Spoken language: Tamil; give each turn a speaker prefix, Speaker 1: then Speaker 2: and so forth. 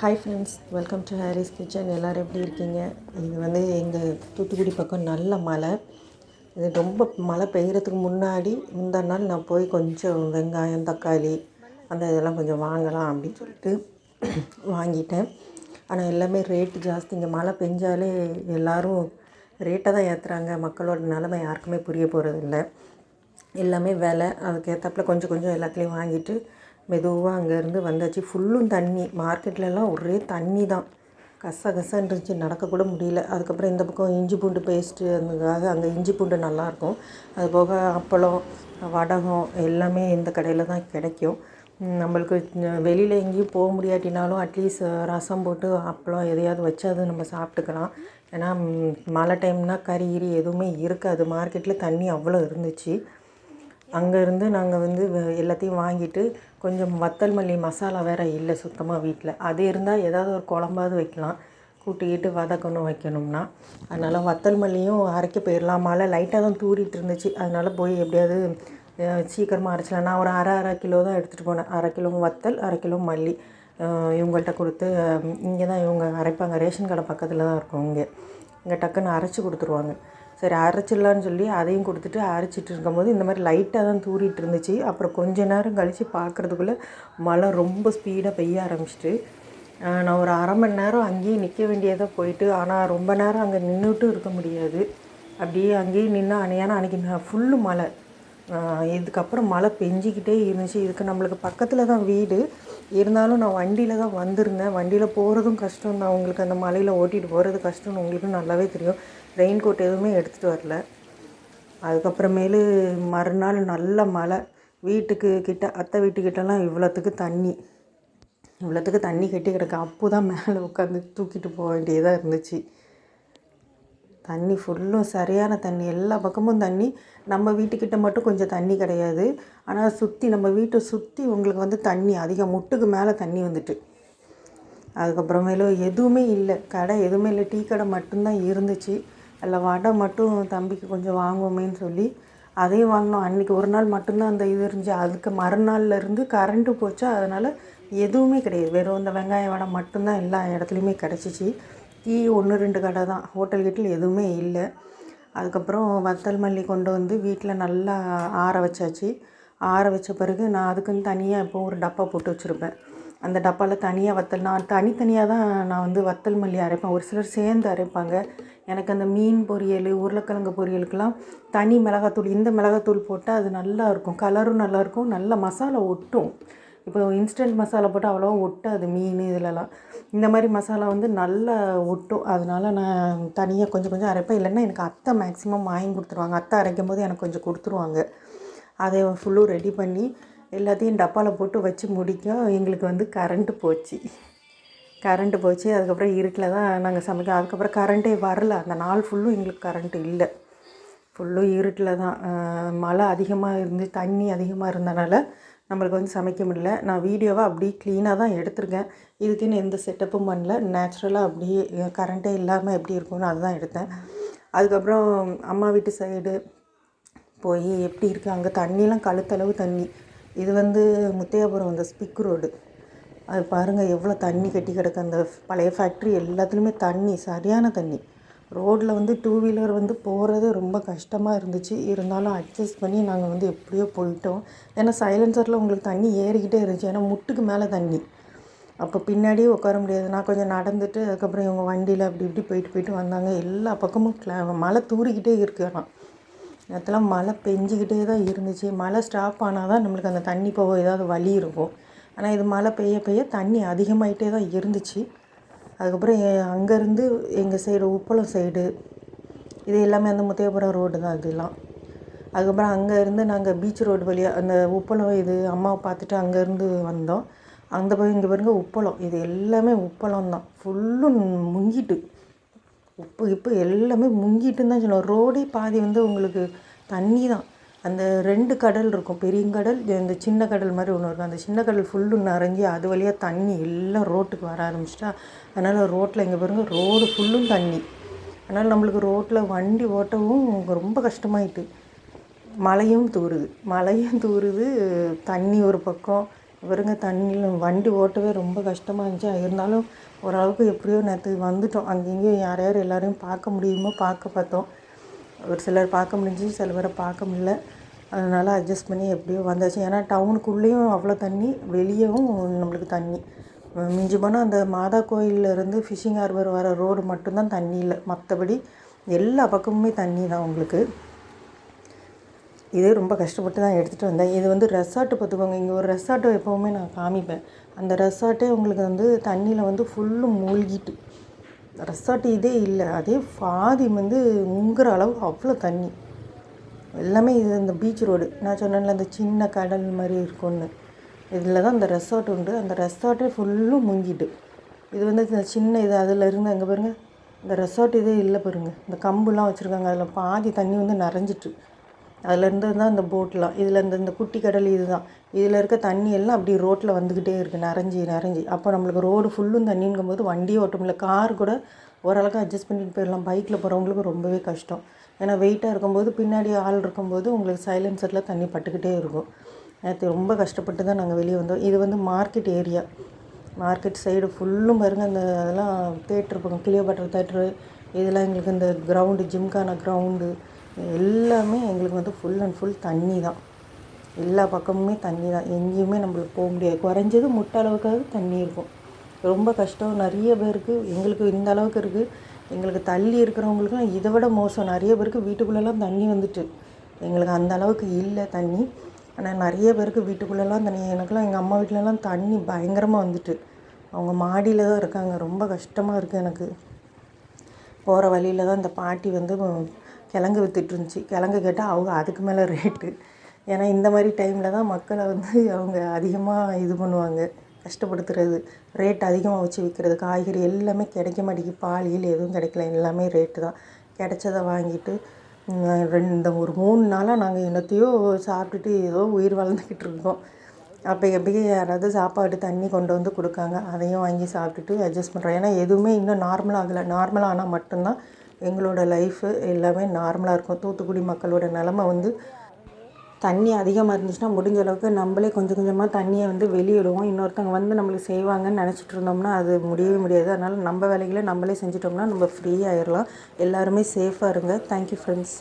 Speaker 1: Hi friends welcome to Haris kitchen எல்லோரும் எப்படி இருக்கீங்க? இது வந்து எங்கள் தூத்துக்குடி பக்கம் நல்ல மழை. இது ரொம்ப மழை பெய்கிறதுக்கு முன்னாடி இந்த நாள் நான் போய் கொஞ்சம் வெங்காயம் தக்காளி அந்த இதெல்லாம் கொஞ்சம் வாங்கலாம் அப்படின்னு சொல்லிட்டு வாங்கிட்டேன். ஆனால் எல்லாமே ரேட்டு ஜாஸ்தி. இங்கே மழை பெஞ்சாலே எல்லோரும் ரேட்டை தான் ஏற்றுறாங்க மக்களோட நிலமை யாருக்குமே புரிய போகிறதில்ல எல்லாமே விலை அதுக்கேற்றாப்புல கொஞ்சம் கொஞ்சம் எல்லாத்துலேயும் வாங்கிட்டு மெதுவாக அங்கேருந்து வந்தாச்சு. ஃபுல்லும் தண்ணி. மார்க்கெட்லலாம் ஒரே தண்ணி தான். கச கசன்னு இருந்துச்சு நடக்கக்கூட முடியல. அதுக்கப்புறம் இந்த பக்கம் இஞ்சி பூண்டு பேஸ்ட்டு அதுக்காக அங்கே இஞ்சி பூண்டு நல்லாயிருக்கும். அது போக அப்பளம் வடகம் எல்லாமே இந்த கடையில் தான் கிடைக்கும். நம்மளுக்கு வெளியில் எங்கேயும் போக முடியாட்டினாலும் அட்லீஸ்ட் ரசம் போட்டு அப்பளம் எதையாவது வச்சு அது நம்ம சாப்பிட்டுக்கலாம். ஏன்னா மழை டைம்னால் கறி கிரி எதுவுமே இருக்காது. மார்க்கெட்டில் தண்ணி அவ்வளோ இருந்துச்சு. அங்கேருந்து நாங்கள் வந்து வ- எல்லாத்தையும் வாங்கிட்டு கொஞ்சம் வத்தல் மல்லி மசாலா வேறு இல்லை சுத்தமாக வீட்டில். அது இருந்தால் ஏதாவது ஒரு குழம்பாவது வைக்கலாம். கூட்டிக்கிட்டு வதக்கணும் வைக்கணும்னா. அதனால் வத்தல் மல்லியும் அரைக்க போயிடலாம். மழை லைட்டாக தான் தூரிட்டு இருந்துச்சு. அதனால் போய் எப்படியாவது சீக்கிரமாக அரைச்சலாம் நான் ஒரு அரை அரை கிலோ தான் எடுத்துகிட்டு போனேன். அரை கிலோ வத்தல் அரை கிலோ மல்லி. இவங்கள்ட்ட கொடுத்து இங்கே தான் இவங்க அரைப்பாங்க. ரேஷன் கடை பக்கத்தில் தான் இருக்கும் இங்கே. இங்கே டக்குன்னு அரைச்சி கொடுத்துருவாங்க. சரி அரைச்சிடலான்னு சொல்லி அதையும் கொடுத்துட்டு அரைச்சிட்டு இருக்கும்போது இந்த மாதிரி லைட்டாக தான் தூரிட்டு இருந்துச்சு. அப்புறம் கொஞ்ச நேரம் கழித்து பார்க்குறதுக்குள்ளே மழை ரொம்ப ஸ்பீடாக பெய்ய ஆரம்பிச்சிட்டு நான் ஒரு அரை மணி நேரம் அங்கேயே நிற்க வேண்டியதாக போயிட்டு ஆனால் ரொம்ப நேரம் அங்கே நின்றுட்டும் இருக்க முடியாது. அப்படியே அங்கேயே நின்று அணையான அன்றைக்கி நான் ஃபுல்லு மழை. இதுக்கப்புறம் மழை பெஞ்சிக்கிட்டே இருந்துச்சு. இதுக்கு நம்மளுக்கு பக்கத்தில் தான் வீடு. இருந்தாலும் நான் வண்டியில் தான் வந்திருந்தேன். வண்டியில் போகிறதும் கஷ்டம் தான் உங்களுக்கு அந்த மலையில் ஓட்டிகிட்டு போகிறது கஷ்டம்னு உங்களுக்கு நல்லாவே தெரியும். ரெயின் கோட் எதுவுமே எடுத்துகிட்டு வரல. அதுக்கப்புறமேலு மறுநாள் நல்ல மழை. வீட்டுக்கு கிட்ட அத்தை வீட்டுக்கிட்டலாம் இவ்வளோத்துக்கு தண்ணி. இவ்வளோத்துக்கு தண்ணி கட்டி கிடக்கு. அப்போ தான் மேலே உட்காந்து தூக்கிட்டு போக வேண்டியதாக இருந்துச்சு. தண்ணி ஃபுல்லும் சரியான தண்ணி. எல்லா பக்கமும் தண்ணி. நம்ம வீட்டுக்கிட்ட மட்டும் கொஞ்சம் தண்ணி கிடையாது. ஆனால் சுற்றி நம்ம வீட்டை சுற்றி உங்களுக்கு வந்து தண்ணி அதிகம் முட்டுக்கு மேலே தண்ணி வந்துட்டு. அதுக்கப்புறமேலும் எதுவுமே இல்லை. கடை எதுவுமே இல்லை. டீ கடை மட்டும்தான் இருந்துச்சு. அதில் வடை மட்டும் தம்பிக்கு கொஞ்சம் வாங்குவோமேன்னு சொல்லி அதையும் வாங்கினோம். அன்றைக்கி ஒரு நாள் மட்டும்தான் அந்த இது இருந்துச்சு. அதுக்கு மறுநாள்ல இருந்து கரண்ட்டு போச்சா அதனால் எதுவுமே கிடையாது. வெறும் இந்த வெங்காய வடை மட்டும்தான் எல்லா இடத்துலையுமே கிடச்சிச்சு. டீ ஒன்று ரெண்டு கடை தான். ஹோட்டல் கீட்டில் எதுவுமே இல்லை. அதுக்கப்புறம் வத்தல் மல்லி கொண்டு வந்து வீட்டில் நல்லா ஆற வச்சாச்சு. ஆற வச்ச பிறகு நான் அதுக்குன்னு தனியாக இப்போ ஒரு டப்பா போட்டு வச்சுருப்பேன். அந்த டப்பாவில் தனியாக வத்தல் நான் தனித்தனியாக தான் நான் வந்து வத்தல் மல்லி அரைப்பேன். ஒரு சிலர் சேர்ந்து அரைப்பாங்க. எனக்கு அந்த மீன் பொரியல் உருளைக்கிழங்கு பொரியலுக்கெல்லாம் தனி மிளகாத்தூள் இந்த மிளகாத்தூள் போட்டால் அது நல்லாயிருக்கும் கலரும் நல்லாயிருக்கும் நல்ல மசாலா ஒட்டும். இப்போ இன்ஸ்டன்ட் மசாலா போட்டு அவ்வளோவா ஒட்டாது மீன் இதிலலாம். இந்த மாதிரி மசாலா வந்து நல்லா ஒட்டும். அதனால நான் தனியாக கொஞ்சம் கொஞ்சம் அரைப்பேன். இல்லைன்னா எனக்கு அத்தை மேக்ஸிமம் வாங்கி கொடுத்துருவாங்க. அத்தை அரைக்கும் போது எனக்கு கொஞ்சம் கொடுத்துருவாங்க. அதை ஃபுல்லும் ரெடி பண்ணி எல்லாத்தையும் டப்பாவில் போட்டு வச்சு முடிக்க எங்களுக்கு வந்து கரண்ட்டு போச்சு. கரண்ட்டு போச்சு. அதுக்கப்புறம் இருட்டில் தான் நாங்கள் சமைக்க அதுக்கப்புறம் கரண்ட்டே வரல. அந்த நாள் ஃபுல்லும் எங்களுக்கு கரண்ட்டு இல்லை. ஃபுல்லும் இருட்டில் தான். மழை அதிகமாக இருந்து தண்ணி அதிகமாக இருந்தனால நம்மளுக்கு வந்து சமைக்க முடியல. நான் வீடியோவை அப்படியே க்ளீனாக தான் எடுத்திருக்கேன். இதுக்குன்னு எந்த செட்டப்பும் பண்ணல. நேச்சுரலாக அப்படியே கரண்ட்டே இல்லாமல் எப்படி இருக்கும்னு அதுதான் எடுத்தேன். அதுக்கப்புறம் அம்மா வீட்டு சைடு போய் எப்படி இருக்குது அங்கே தண்ணிலாம் கழுத்தளவு தண்ணி. இது வந்து முத்தையாபுரம் அந்த ஸ்பிக் ரோடு அது பாருங்கள் எவ்வளோ தண்ணி கட்டி கிடக்கு. அந்த பழைய ஃபேக்ட்ரி எல்லாத்துலேயுமே தண்ணி சரியான தண்ணி. ரோட்டில் வந்து டூ வீலர் வந்து போகிறது ரொம்ப கஷ்டமாக இருந்துச்சு. இருந்தாலும் அட்ஜஸ்ட் பண்ணி நாங்கள் வந்து எப்படியோ போயிட்டோம். ஏன்னா சைலன்சரில் உங்களுக்கு தண்ணி ஏறிக்கிட்டே இருந்துச்சு. ஏன்னா முட்டுக்கு மேலே தண்ணி. அப்போ பின்னாடியே உட்கார முடியாது. நான் கொஞ்சம் நடந்துட்டு அதுக்கப்புறம் இவங்க வண்டியில் அப்படி இப்படி போயிட்டு போயிட்டு வந்தாங்க. எல்லா பக்கமும் கிளா மழை தூறிக்கிட்டே இருக்கலாம் ஆனால் நேரத்தில் மழை பெஞ்சிக்கிட்டே தான் இருந்துச்சு. மழை ஸ்டாப் ஆனால் தான் நம்மளுக்கு அந்த தண்ணி போக ஏதாவது வழி இருக்கும். ஆனால் இது மழை பெய்ய பெய்ய தண்ணி அதிகமாகிட்டே தான் இருந்துச்சு. அதுக்கப்புறம் அங்கேருந்து எங்கள் சைடு உப்பளம் சைடு இது எல்லாமே அந்த முத்தையபுரம் ரோடு தான் இதெல்லாம். அதுக்கப்புறம் அங்கே இருந்து நாங்கள் பீச் ரோடு வழியாக அந்த உப்பளம் இது அம்மாவை பார்த்துட்டு அங்கேருந்து வந்தோம். அந்த போய் இங்கே பாருங்க உப்பளம் இது எல்லாமே உப்பளம் தான். ஃபுல்லும் முங்கிட்டு. உப்பு இப்போ எல்லாமே முங்கிட்டுன்னு தான் சொல்லுவோம் ரோடே பாதி வந்து உங்களுக்கு தண்ணி தான். அந்த ரெண்டு கடல் இருக்கும். பெரிய கடல் இந்த சின்ன கடல் மாதிரி ஒன்று இருக்கும். அந்த சின்ன கடல் ஃபுல்லு நிறைஞ்சி அது வழியாக தண்ணி எல்லாம் ரோட்டுக்கு வர ஆரம்பிச்சிட்டா அதனால் ரோட்டில் இங்கே பாருங்கள் ரோடு ஃபுல்லும் தண்ணி. அதனால் நம்மளுக்கு ரோட்டில் வண்டி ஓட்டவும் ரொம்ப கஷ்டமாயிட்டு. மழையும் தூறுது மழையும் தூறுது தண்ணி ஒரு பக்கம். இவருங்க தண்ணியில் வண்டி ஓட்டவே ரொம்ப கஷ்டமாக இருந்துச்சு. இருந்தாலும் ஓரளவுக்கு எப்படியோ நேற்று வந்துட்டோம். அங்கேயும் யார் யார் எல்லாரையும் பார்க்க முடியுமோ பார்க்க பார்த்தோம். ஒரு சிலர் பார்க்க முடிஞ்சு சில பேரை பார்க்க முடியல. அதனால் அட்ஜஸ்ட் பண்ணி எப்படியோ வந்தாச்சு. ஏன்னா டவுனுக்குள்ளேயும் அவ்வளோ தண்ணி வெளியேவும் நம்மளுக்கு தண்ணி. மிஞ்சி போனால் அந்த மாதா கோயில்ல இருந்து ஃபிஷிங் ஹார்பர் வர ரோடு மட்டும்தான் தண்ணி இல்லை. மற்றபடி எல்லா பக்கமுமே தண்ணி தான் உங்களுக்கு. இதே ரொம்ப கஷ்டப்பட்டு தான் எடுத்துகிட்டு வந்தேன். இது வந்து ரெசார்ட்டு பார்த்துக்கோங்க. இங்கே ஒரு ரெசார்ட்டை எப்போவுமே நான் காமிப்பேன். அந்த ரெசார்ட்டே உங்களுக்கு வந்து தண்ணியில் வந்து ஃபுல்லும் மூழ்கிட்டு. ரெசார்ட் இதே இல்லை. அதே பாதி வந்து முங்குற அளவுக்கு அவ்வளோ தண்ணி. எல்லாமே இது இந்த பீச் ரோடு நான் சொன்னேன்ல அந்த சின்ன கடல் மாதிரி இருக்கும்னு. இதில் தான் இந்த ரெசார்ட் உண்டு. அந்த ரெசார்ட்டே ஃபுல்லும் முங்கிட்டு. இது வந்து இந்த சின்ன இது அதில் இருந்து அங்கே பாருங்கள் இந்த ரெசார்ட் இதே இல்லை பாருங்க. இந்த கம்புலாம் வச்சுருக்காங்க. அதில் பாதி தண்ணி வந்து நிறைஞ்சிட்டு. அதில் தான் இந்த போட்லாம் இதில் இந்த இந்த குட்டி கடல் இதுதான். இதில் இருக்க தண்ணி எல்லாம் அப்படி ரோட்டில் வந்துக்கிட்டே இருக்குது நிறைஞ்சி நிறைஞ்சி. அப்போ நம்மளுக்கு ரோடு ஃபுல்லும் தண்ணிங்கும்போது வண்டியே ஓட்ட முடியல கார் கூட ஓரளவுக்கு அட்ஜஸ்ட் பண்ணிட்டு போயிடலாம். பைக்கில் போகிறவங்களுக்கு ரொம்பவே கஷ்டம். ஏன்னா வெயிட்டாக இருக்கும்போது பின்னாடி ஆள் இருக்கும்போது உங்களுக்கு சைலன்சரில் தண்ணி பட்டுக்கிட்டே இருக்கும். நேற்று ரொம்ப கஷ்டப்பட்டு தான் நாங்கள் வெளியே வந்தோம். இது வந்து மார்க்கெட் ஏரியா மார்க்கெட் சைடு ஃபுல்லும் பாருங்க அந்த அதெல்லாம் தேட்ரு பக்கம் கிளியோபாட்டர் தேட்ரு இதெல்லாம் எங்களுக்கு இந்த கிரவுண்டு ஜிம்கான கிரவுண்டு எல்லாமே எங்களுக்கு வந்து ஃபுல் அண்ட் ஃபுல் தண்ணி தான். எல்லா பக்கமுமே தண்ணி தான். எங்கேயுமே நம்மளுக்கு போக முடியாது. குறைஞ்சது முட்டை அளவுக்காவது தண்ணி இருக்கும். ரொம்ப கஷ்டம். நிறைய பேருக்கு எங்களுக்கு இந்த அளவுக்கு இருக்குது எங்களுக்கு தள்ளி இருக்கிறவங்களுக்கும் இதை விட மோசம். நிறைய பேருக்கு வீட்டுக்குள்ளெல்லாம் தண்ணி வந்துட்டு. எங்களுக்கு அந்த அளவுக்கு இல்லை தண்ணி. ஆனால் நிறைய பேருக்கு வீட்டுக்குள்ளெல்லாம் தண்ணி. எனக்குலாம் எங்கள் அம்மா வீட்டிலலாம் தண்ணி பயங்கரமாக வந்துட்டு. அவங்க மாடியில் தான் இருக்காங்க. ரொம்ப கஷ்டமாக இருக்குது எனக்கு. போகிற வழியில் தான் இந்த பாட்டி வந்து கிழங்கு விற்றுட்ருந்துச்சி கிழங்கு கேட்டால் அவங்க அதுக்கு மேலே ரேட்டு ஏன்னா இந்த மாதிரி டைமில் தான் மக்களை வந்து அவங்க அதிகமாக இது பண்ணுவாங்க. கஷ்டப்படுத்துறது ரேட் அதிகமாக வச்சு விற்கிறது காய்கறி எல்லாமே கிடைக்க மாட்டேங்குது. பால் எதுவும் கிடைக்கல எல்லாமே ரேட்டு தான். கிடைச்சதை வாங்கிட்டு ரெண்டு ஒரு மூணு நாளாக நாங்கள் என்னத்தையோ சாப்பிட்டுட்டு ஏதோ உயிர் வாழ்ந்துக்கிட்டு இருக்கோம். அப்போ எப்படியே யாராவது சாப்பாடு தண்ணி கொண்டு வந்து கொடுக்காங்க அதையும் வாங்கி சாப்பிட்டுட்டு அட்ஜஸ்ட் பண்ணுறோம் ஏன்னா எதுவுமே இன்னும் நார்மலாக ஆகலை. நார்மலாக ஆனால் மட்டும்தான் எங்களோட லைஃபு எல்லாமே நார்மலாக இருக்கும். தூத்துக்குடி மக்களோட நிலமை வந்து தண்ணி அதிகமாக இருந்துச்சுன்னா முடிஞ்ச அளவுக்கு நம்மளே கொஞ்சம் கொஞ்சமாக தண்ணியை வந்து வெளியிடுவோம். இன்னொருத்தவங்க வந்து நம்மளுக்கு செய்வாங்கன்னு நினச்சிட்டு இருந்தோம்னா அது முடியவே முடியாது. அதனால் நம்ம வேலைகளை நம்மளே செஞ்சிட்டோம்னா நம்ம ஃப்ரீ ஆயிடலாம் எல்லாருமே சேஃபாக இருங்க. Thank you friends